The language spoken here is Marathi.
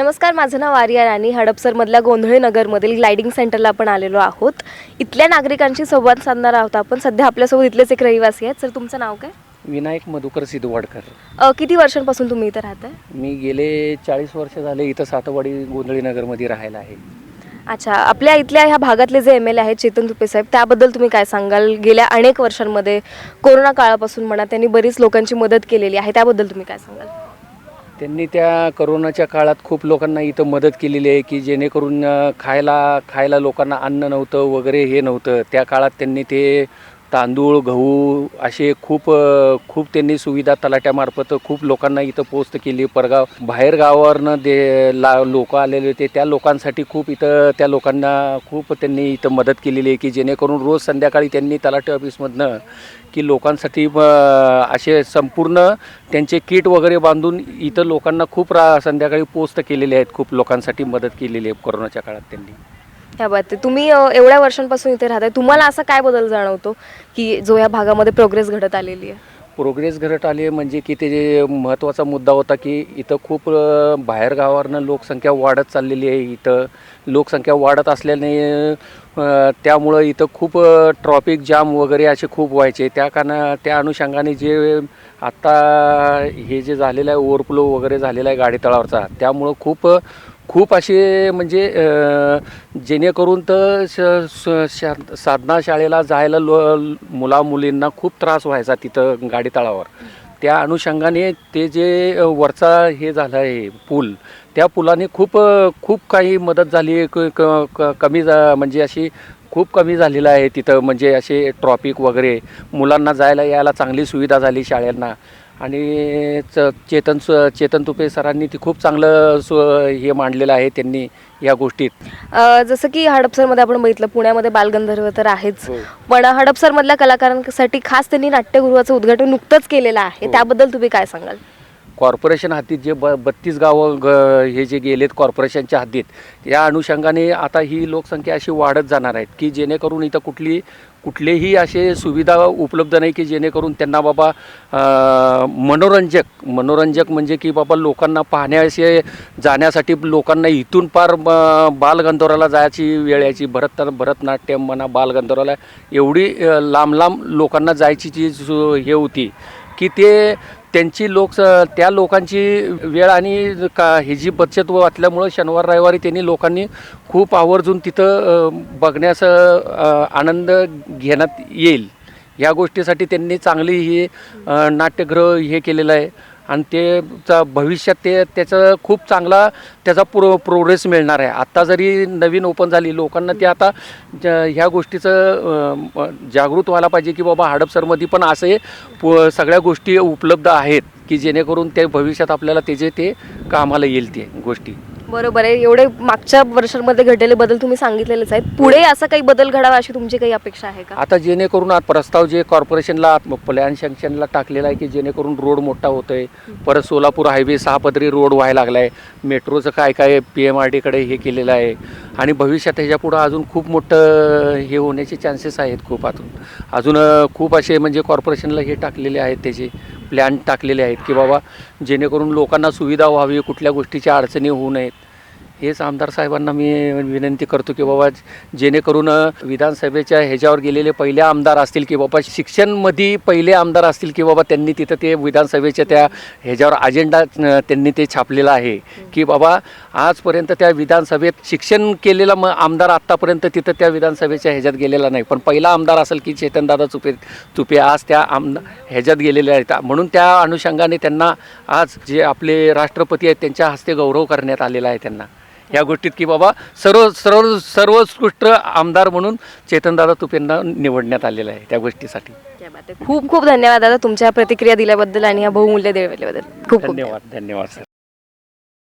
नमस्कार माझं नाव आर्या राणी. हडपसरमधल्या गोंधळे नगरमधील ग्लायडिंग सेंटरला आपण आलेलो आहोत. इथल्या नागरिकांशी संवाद साधणार आहोत आपण. सध्या आपल्यासोबत इथलेच एक रहिवासी आहेत. सर तुमचं नाव काय? विनायक मधुकर सिद्धवाडकर. अ, किती वर्षांपासून तुम्ही इथं राहताय? मी गेले चाळीस वर्ष झाले इथं सातवाडी गोंधळी नगरमध्ये राहायला आहे. अच्छा आपल्या इथल्या ह्या भागातले जे एम एल ए आहेत चेतन तुपे साहेब त्याबद्दल तुम्ही काय सांगाल? गेल्या अनेक वर्षांमध्ये कोरोना काळापासून म्हणा त्यांनी बरीच लोकांची मदत केलेली आहे. त्याबद्दल तुम्ही काय सांगाल? त्यांनी त्या करोनाच्या काळात खूप लोकांना इथं मदत केलेली आहे की जेणेकरून खायला खायला लोकांना अन्न नव्हतं वगैरे हे नव्हतं. त्या काळात त्यांनी ते तांदूळ गहू असे खूप खूप त्यांनी सुविधा तलाट्यामार्फत खूप लोकांना इथं पोस्ट केली. परगाव बाहेर गावावरनं दे ला लोक आलेले होते. त्या लोकांसाठी खूप इथं त्या लोकांना खूप त्यांनी इथं मदत केलेली आहे की जेणेकरून रोज संध्याकाळी त्यांनी तलाटे ऑफिसमधनं की लोकांसाठी असे संपूर्ण त्यांचे किट वगैरे बांधून इथं लोकांना खूप रा संध्याकाळी पोस्ट केलेले आहेत. खूप लोकांसाठी मदत केलेली आहे कोरोनाच्या काळात त्यांनी. ह्या बाबतीत. तुम्ही अ, एवढ्या वर्षांपासून इथे राहताय. तुम्हाला असा काय बदल जाणवतो की जो या भागामध्ये प्रोग्रेस घडत आलेली आहे? प्रोग्रेस घडत आली आहे म्हणजे की ते जे महत्त्वाचा मुद्दा होता की इथं खूप अ, बाहेर गावावरनं लोकसंख्या वाढत चाललेली आहे इथं. लोकसंख्या वाढत असल्याने अ, त्यामुळं इथं खूप ट्रॉफिक जाम वगैरे असे खूप व्हायचे. त्या कारणा त्या अनुषंगाने जे आत्ता हे जे झालेलं आहे ओव्हरफ्लो वगैरे झालेला आहे गाडी तळावरचा त्यामुळं खूप खूप असे म्हणजे जेणेकरून तर श- शा- साधना शाळेला जायला लो मुला मुलींना खूप त्रास व्हायचा तिथं गाडी तळावर. त्या अनुषंगाने ते जे वरचा हे झालं आहे पूल त्या पुलाने खूप खूप काही मदत झाली. क- क- क- कमी जा म्हणजे अशी खूप कमी झालेलं आहे तिथं. म्हणजे असे ट्रॉफिक वगैरे मुलांना जायला यायला चांगली सुविधा झाली शाळेंना. आणि च चेतन स- चेतन तुपे सरांनी ती खूप चांगलं सु हे मांडलेलं आहे त्यांनी या गोष्टीत अ, जसं की हडपसरमध्ये आपण बघितलं पुण्यामध्ये बालगंधर्व तर आहेच हो. पण हडपसरमधल्या कलाकारांसाठी खास त्यांनी नाट्यगृहाचं उद्घाटन नुकतंच केलेलं आहे हो. त्याबद्दल तुम्ही काय सांगाल कॉर्पोरेशन हद्दीत जे ब बत्तीस गावं ग हे जे गेलेत कॉर्पोरेशनच्या हद्दीत या अनुषंगाने आता ही लोकसंख्या अशी वाढत जाणार आहेत की जेणेकरून इथं कुठली कुठलेही असे सुविधा उपलब्ध नाही की जेणेकरून त्यांना बाबा मनोरंजक मनोरंजक म्हणजे की बाबा लोकांना पाहण्याचे जाण्यासाठी लोकांना इथून पार ब- बालगंधर्वाला जायची वेळ यायची. भरत भरतनाट्यम म्हणा बालगंधर्वाला एवढी लांब लांब लोकांना जायची जी हे होती. की ते त्यांची लोक त्या लोकांची वेळ आणि का ही जी बचत वाचल्यामुळं शनिवार रविवारी त्यांनी लोकांनी खूप आवर्जून तिथं बघण्यास आनंद घेण्यात येईल. या गोष्टीसाठी त्यांनी चांगली ही नाट्यगृह हे केलेलं आहे. आणि ते चा भविष्यात ते त्याचं खूप चांगला त्याचा प्रो प्रोग्रेस मिळणार आहे. आत्ता जरी नवीन ओपन झाली लोकांना ते आता ज- ह्या गोष्टीचं जागृत व्हायला पाहिजे की बाबा हडपसरमध्ये पण असे सगळ्या गोष्टी उपलब्ध आहेत की जेणेकरून ते भविष्यात आपल्याला त्याचे ते कामाला येईल ते गोष्टी. बरोबर आहे. एवढे मागच्या वर्षांमध्ये घडलेले बदल तुम्ही सांगितलेलेच आहेत. पुढे असं काही बदल घडावा अशी तुमची काही अपेक्षा आहे का? आता जेणेकरून आज प्रस्ताव जे कॉर्पोरेशनला प्लॅन सँक्शनला टाकलेला आहे की जेणेकरून रोड मोठा होतो आहे परत सोलापूर हायवे सहापदरी रोड व्हायला लागला आहे मेट्रोचं काय काय पी एम आर डीकडे हे केलेलं आहे. आणि भविष्यात ह्याच्यापुढं अजून खूप मोठं हे होण्याचे चान्सेस आहेत खूप अजून. अजून खूप असे म्हणजे कॉर्पोरेशनला हे टाकलेले आहेत त्याचे. प्लॅन टाकलेले आहेत की बाबा जेणेकरून लोकांना सुविधा व्हावी कुठल्या गोष्टीच्या अडचणी होऊ नयेत. हेच आमदार साहेबांना मी विनंती करतो की बाबा जेणेकरून विधानसभेच्या ह्याच्यावर गेलेले पहिले आमदार असतील की बाबा शिक्षणमध्ये पहिले आमदार असतील की बाबा त्यांनी तिथं ते विधानसभेच्या त्या ह्याच्यावर अजेंडा त्यांनी ते छापलेला आहे. की बाबा आजपर्यंत त्या विधानसभेत शिक्षण केलेला मग आमदार आत्तापर्यंत तिथं त्या विधानसभेच्या ह्याच्यात गेलेला नाही. पण पहिला आमदार असेल की चेतनदादा चुपे चुपे आज त्या आमदार ह्याच्यात गेलेले आहेत. म्हणून त्या अनुषंगाने त्यांना आज जे आपले राष्ट्रपती आहेत त्यांच्या हस्ते गौरव करण्यात आलेला आहे त्यांना. या गोष्टीत की बाबा सर्व सर्व सर्वोत्कृष्ट आमदार म्हणून चेतनदादा तुपेंना निवडण्यात आलेलं आहे त्या गोष्टीसाठी. खूप खूप धन्यवाद दादा तुमच्या प्रतिक्रिया दिल्याबद्दल आणि या बहुमूल्य दिल्याबद्दल खूप खूप धन्यवाद धन्यवाद सर.